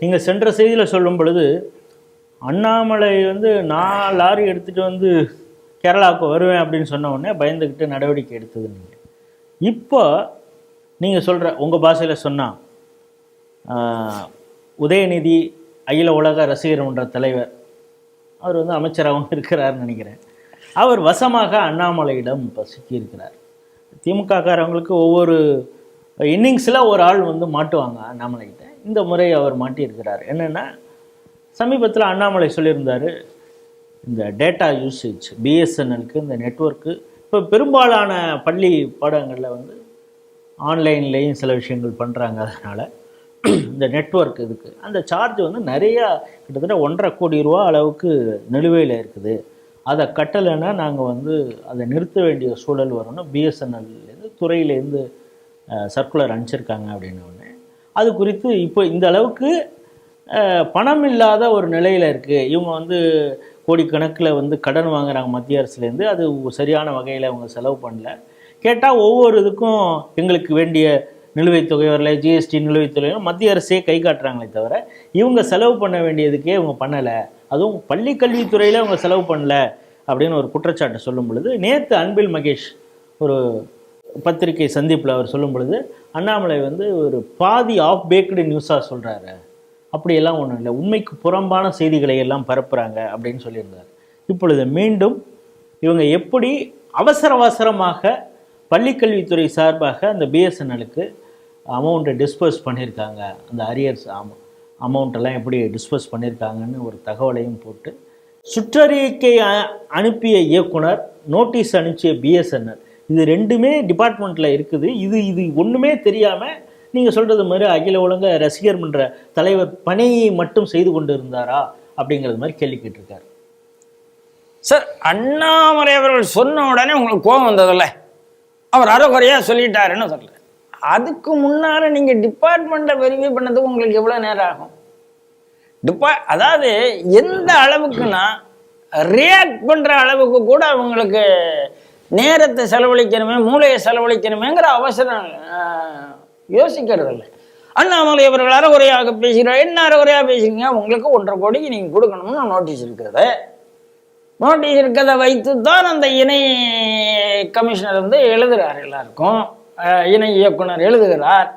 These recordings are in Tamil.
நீங்கள் சென்ற செய்தியில் சொல்லும் பொழுது அண்ணாமலை வந்து நான் லாரி எடுத்துகிட்டு வந்து கேரளாவுக்கு வருவேன் அப்படின்னு சொன்ன உடனே பயந்துக்கிட்டு நடவடிக்கை எடுத்தது நீங்கள் இப்போ நீங்கள் சொல்கிற உங்கள் பாஷையில் சொன்னால் உதயநிதி அகில உலக ரசிகர் மன்ற தலைவர் அவர் வந்து அமைச்சராகவும் இருக்கிறார்னு நினைக்கிறேன். அவர் வசமாக அண்ணாமலையிடம் இப்போ சிக்கியிருக்கிறார் திமுககாரவங்களுக்கு ஒவ்வொரு இன்னிங்ஸில் ஒரு ஆள் வந்து மாட்டுவாங்க அண்ணாமலைகிட்ட. இந்த முறை அவர் மாட்டியிருக்கிறார். என்னென்னா சமீபத்தில் அண்ணாமலை சொல்லியிருந்தார் இந்த டேட்டா யூசேஜ் பிஎஸ்என்எலுக்கு இந்த நெட்வொர்க்கு இப்போ பெரும்பாலான பள்ளி பாடங்களில் வந்து ஆன்லைன்லேயும் சில விஷயங்கள் பண்ணுறாங்க அதனால் இந்த நெட்வொர்க் இதுக்கு. அந்த சார்ஜ் வந்து நிறையா கிட்டத்தட்ட ஒன்றரை கோடி ரூபா அளவுக்கு நிலுவையில் இருக்குது. அதை கட்டலைன்னா நாங்கள் வந்து அதை நிறுத்த வேண்டிய சூழல் வரும்னு பிஎஸ்என்எல்லேருந்து துறையிலேருந்து சர்க்குலர் அனுப்பிச்சிருக்காங்க அப்படின்னு அது குறித்து இப்போ இந்த அளவுக்கு பணம் இல்லாத ஒரு நிலையில் இருக்குது இவங்க வந்து கோடிக்கணக்கில் வந்து கடன் வாங்குறாங்க மத்திய அரசுலேருந்து. அது சரியான வகையில் அவங்க செலவு பண்ணல. கேட்டால் ஒவ்வொரு இதுக்கும் எங்களுக்கு வேண்டிய நிலுவைத் தொகை வரல ஜிஎஸ்டி நிலுவைத் தொகை மத்திய அரசே கை காட்டுறாங்களே தவிர இவங்க செலவு பண்ண வேண்டியதுக்கே இவங்க பண்ணலை. அதுவும் பள்ளி கல்வித்துறையில் அவங்க செலவு பண்ணல அப்படின்னு ஒரு குற்றச்சாட்டு சொல்லும் பொழுது நேற்று அன்பில் மகேஷ் ஒரு பத்திரிகை சந்திப்பில் அவர் சொல்லும் பொழுது அண்ணாமலை வந்து ஒரு பாதி ஆஃப் பேக்கடு நியூஸாக சொல்கிறாரு அப்படியெல்லாம் ஒன்றும் இல்லை. உண்மைக்கு புறம்பான செய்திகளை எல்லாம் பரப்புகிறாங்க அப்படின்னு சொல்லியிருந்தார். இப்பொழுது மீண்டும் இவங்க எப்படி அவசர அவசரமாக பள்ளிக்கல்வித்துறை சார்பாக அந்த பிஎஸ்என்எலுக்கு அமௌண்ட்டை டிஸ்பர்ஸ் பண்ணியிருக்காங்க. அந்த அரியர்ஸ் அமௌ அமௌண்ட்டெல்லாம் எப்படி டிஸ்பர்ஸ் பண்ணியிருக்காங்கன்னு ஒரு தகவலையும் போட்டு சுற்றறிக்கை அனுப்பிய இயக்குனர் நோட்டீஸ் அனுப்பிய பிஎஸ்என்எல் இது ரெண்டுமே டிபார்ட்மெண்ட்டில் இருக்குது. இது இது ஒன்றுமே தெரியாமல் நீங்கள் சொல்கிறது மாதிரி அகில உலக ரசிகர் மன்ற தலைவர் பணியை மட்டும் செய்து கொண்டு இருந்தாரா அப்படிங்கிறது மாதிரி கேள்வி கேட்டிருக்காரு. சார் அண்ணாமலை அவர்கள் சொன்ன உடனே உங்களுக்கு கோபம் வந்ததில்ல. அவர் அறகுறையாக சொல்லிட்டாருன்னு சொல்லல. அதுக்கு முன்னால் நீங்கள் டிபார்ட்மெண்ட்டை வெரிஃபை பண்ணதுக்கு உங்களுக்கு எவ்வளோ நேரம் ஆகும்? டிபா அதாவது எந்த அளவுக்குன்னா ரியாக்ட் பண்ணுற அளவுக்கு கூட அவங்களுக்கு நேரத்தை செலவழிக்கணுமே மூளையை செலவழிக்கணுமேங்கிற அவசரம் யோசிக்கிறது இல்லை. அண்ணாமலை அவர்கள் அறகுறையாக பேசுகிறார். என்ன அறகுறையாக பேசுறீங்க? உங்களுக்கு ஒன்றரை கோடிக்கு நீங்கள் கொடுக்கணும்னு நோட்டீஸ் இருக்குது நோட்டீஸ் இருக்கிறத வைத்து தான் அந்த இணை கமிஷனர் வந்து எழுதுகிறார் எல்லாருக்கும். இணை இயக்குனர் எழுதுகிறார்.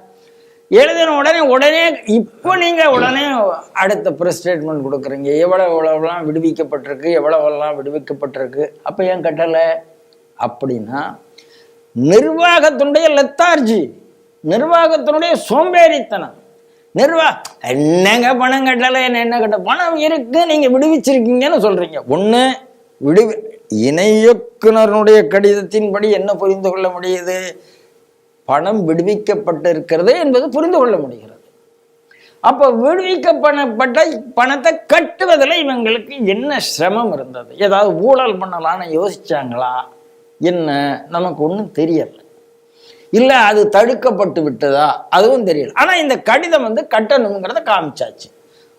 எழுதின உடனே உடனே இப்போ நீங்கள் உடனே அடுத்த ப்ரெஸ் ஸ்டேட்மெண்ட் கொடுக்குறீங்க. எவ்வளோ எவ்வளோலாம் விடுவிக்கப்பட்டிருக்கு? எவ்வளோவெல்லாம் விடுவிக்கப்பட்டிருக்கு? அப்போ ஏன் கட்டலை? அப்படின்னா நிர்வாகத்தினுடைய லெத்தார்ஜி நிர்வாகத்தினுடைய சோம்பேறித்தனம். நிர்வா என்னங்க பணம் கட்டலை என்ன என்ன கட்ட பணம் இருக்கு நீங்க விடுவிச்சிருக்கீங்கன்னு சொல்றீங்க. ஒண்ணு விடுவி இணை இயக்குனருடைய கடிதத்தின்படி என்ன புரிந்து கொள்ள முடியுது? பணம் விடுவிக்கப்பட்டிருக்கிறது என்பது புரிந்து கொள்ள முடிகிறது. அப்போ விடுவிக்கப்படப்பட்ட பணத்தை கட்டுவதில் இவங்களுக்கு என்ன சிரமம் இருந்தது? ஏதாவது ஊழல் பண்ணலான்னு யோசிச்சாங்களா? என்ன? நமக்கு ஒன்றும் தெரியல. இல்லை அது தடுக்கப்பட்டு விட்டதா? அதுவும் தெரியல. ஆனால் இந்த கடிதம் வந்து கட்டணுங்கிறத காமிச்சாச்சு.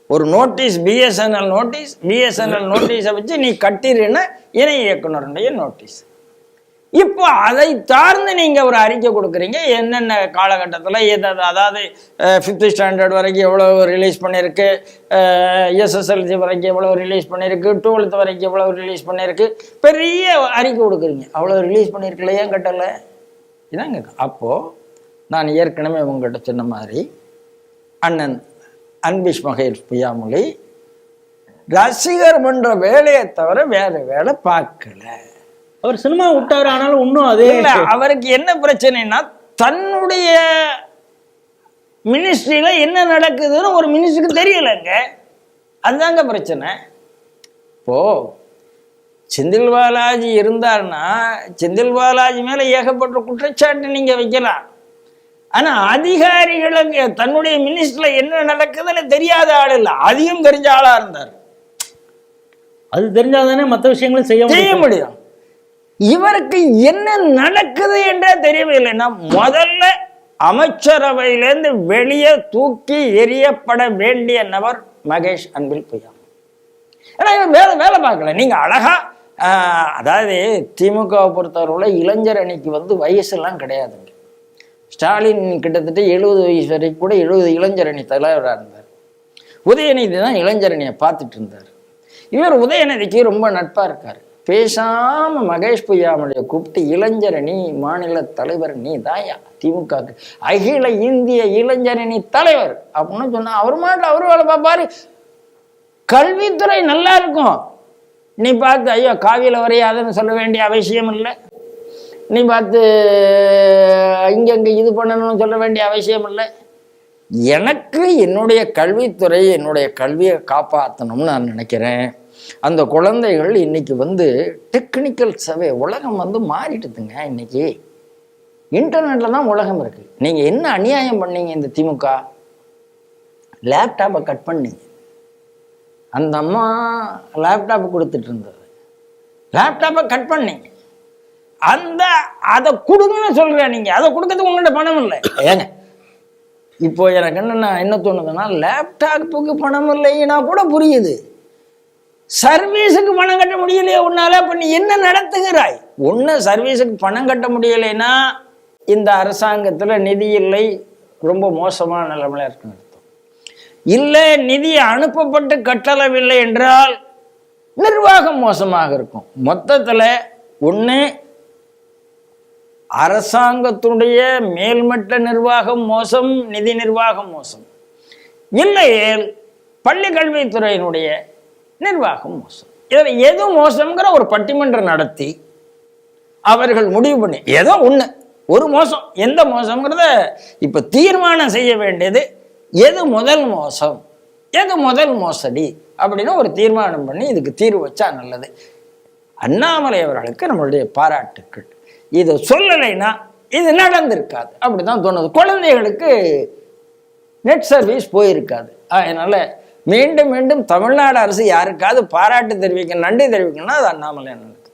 ஒரு நோட்டீஸ் பிஎஸ்என்எல் நோட்டீஸ் பிஎஸ்என்எல் நோட்டீஸை வச்சு நீ கட்டிருன்னு இணை இயக்குனருடைய நோட்டீஸ். இப்போ அதை சார்ந்து நீங்கள் ஒரு அறிக்கை கொடுக்குறீங்க. என்னென்ன காலகட்டத்தில் எதாவது அதாவது ஃபிஃப்த் ஸ்டாண்டர்ட் வரைக்கும் எவ்வளோ ரிலீஸ் பண்ணியிருக்கு எஸ்எஸ்எல்சி வரைக்கும் எவ்வளோ ரிலீஸ் பண்ணியிருக்கு டுவெல்த் வரைக்கும் எவ்வளோ ரிலீஸ் பண்ணியிருக்கு பெரிய அறிக்கை கொடுக்குறீங்க. அவ்வளோ ரிலீஸ் பண்ணியிருக்கல ஏன் கட்டலை? இதாங்க. அப்போது நான் ஏற்கனவே உங்கள்கிட்ட சொன்ன மாதிரி அண்ணன் அன்பிஷ் மகேஷ் பொய்யாமொழி ரசிகர் பண்ணுற வேலையை தவிர வேறு வேலை பார்க்கல. அவர் சினிமா விட்டாரு ஆனாலும் இன்னும் அதே இல்ல அவருக்கு என்ன பிரச்சனைனா தன்னுடைய மினிஸ்ட்ரியில என்ன நடக்குதுன்னு ஒரு மினிஸ்டருக்கு தெரியலங்க. அதுதாங்க பிரச்சனை. இப்போ செந்தில் பாலாஜி இருந்தாருன்னா செந்தில் பாலாஜி மேல ஏகப்பட்ட குற்றச்சாட்டு நீங்க வைக்கலாம். ஆனா அதிகாரிகளுக்கு தன்னுடைய மினிஸ்டர்ல என்ன நடக்குதுன்னு தெரியாத ஆள் இல்லை. அதையும் தெரிஞ்ச ஆளா இருந்தார். அது தெரிஞ்சாதானே மற்ற விஷயங்களும் செய்ய செய்ய முடியும். இவருக்கு என்ன நடக்குது என்றே தெரியவில்லைன்னா முதல்ல அமைச்சரவையிலேருந்து வெளியே தூக்கி எரியப்பட வேண்டிய நபர் மகேஷ் அன்பில் பொய்யா ஏன்னா இவர் வேலை வேலை பார்க்கல. நீங்க அழகா அதாவது திமுகவை பொறுத்தவரை இளைஞர் அணிக்கு வந்து வயசெல்லாம் கிடையாதுங்க ஸ்டாலின் கிட்டத்தட்ட எழுபது வயசு வரைக்கும் கூட எழுபது இளைஞர் அணி தலைவராக இருந்தார். உதயநிதி தான் இளைஞரணியை பார்த்துட்டு இருந்தார். இவர் உதயநிதிக்கு ரொம்ப நட்பாக இருக்காரு. பேசாமல் மகேஷ் பொய்யாமலையை கூப்பிட்டு இளைஞரணி மாநில தலைவர் நீ தாயா திமுக அகில இந்திய இளைஞரணி தலைவர்? அப்படின்னு சொன்னால் அவர் மாட்டில் அவரு வேலை பார்ப்பாரு. கல்வித்துறை நல்லா இருக்கும். நீ பார்த்து ஐயோ காவியில் வரையாதுன்னு சொல்ல வேண்டிய அவசியம் இல்லை. நீ பார்த்து இங்கங்கே இது பண்ணணும்னு சொல்ல வேண்டிய அவசியம் இல்லை. எனக்கு என்னுடைய கல்வித்துறை என்னுடைய கல்வியை காப்பாற்றணும்னு நான் நினைக்கிறேன். அந்த குழந்தைகள் இன்னைக்கு வந்து டெக்னிக்கல் சவே உலகம் வந்து மாறிட்டுதுங்க இன்னைக்கு. இன்டர்நெட்டில் தான் உலகம் இருக்கு. நீங்கள் என்ன அநியாயம் பண்ணீங்க இந்த திமுக? லேப்டாப்பை கட் பண்ணீங்க. அந்த அம்மா லேப்டாப் கொடுத்துட்டு இருந்தது. லேப்டாப்பை கட் பண்ணீங்க. அந்த அதை கொடுங்கன்னு சொல்கிறேன் நீங்கள் அதை கொடுக்கறதுக்கு உங்கள்கிட்ட பணம் இல்லை. ஏங்க இப்போ எனக்கு என்னென்ன என்ன தோணுதுன்னா லேப்டாப்புக்கு பணம் இல்லைன்னா கூட புரியுது. சர்வீஸுக்கு பணம் கட்ட முடியலையே உன்னால அப்ப நீ என்ன நடத்துகிறாய்? ஒன்று சர்வீஸுக்கு பணம் கட்ட முடியலைன்னா இந்த அரசாங்கத்தில் நிதி இல்லை ரொம்ப மோசமான நிலைமையில இருக்குன்னு அர்த்தம். இல்லை நிதி அனுப்பப்பட்டு கட்டளவில்லை என்றால் நிர்வாகம் மோசமாக இருக்கும். மொத்தத்தில் ஒன்று அரசாங்கத்துடைய மேல்மட்ட நிர்வாகம் மோசம் நிதி நிர்வாகம் மோசம். இல்லையேல் பள்ளி கல்வித்துறையினுடைய நிர்வாகம் மோசம். இதில் எது மோசம்ங்கிற ஒரு பட்டிமன்றம் நடத்தி அவர்கள் முடிவு பண்ணி ஏதோ ஒன்று ஒரு மோசம். எந்த மோசம்ங்கிறத இப்போ தீர்மானம் செய்ய வேண்டியது எது முதல் மோசம் எது முதல் மோசடி அப்படின்னு ஒரு தீர்மானம் பண்ணி இதுக்கு தீர்வு வச்சா நல்லது. அண்ணாமலை அவர்களுக்கு நம்மளுடைய பாராட்டுக்கள். இதை சொல்லலைன்னா இது நடந்திருக்காது. அப்படிதான் தோணுது. குழந்தைகளுக்கு நெட் சர்வீஸ் போயிருக்காது. அதனால் மீண்டும் மீண்டும் தமிழ்நாடு அரசு யாருக்காவது பாராட்டு தெரிவிக்க நன்றி தெரிவிக்கணும்னா அது அண்ணாமலை அண்ணனுக்கு.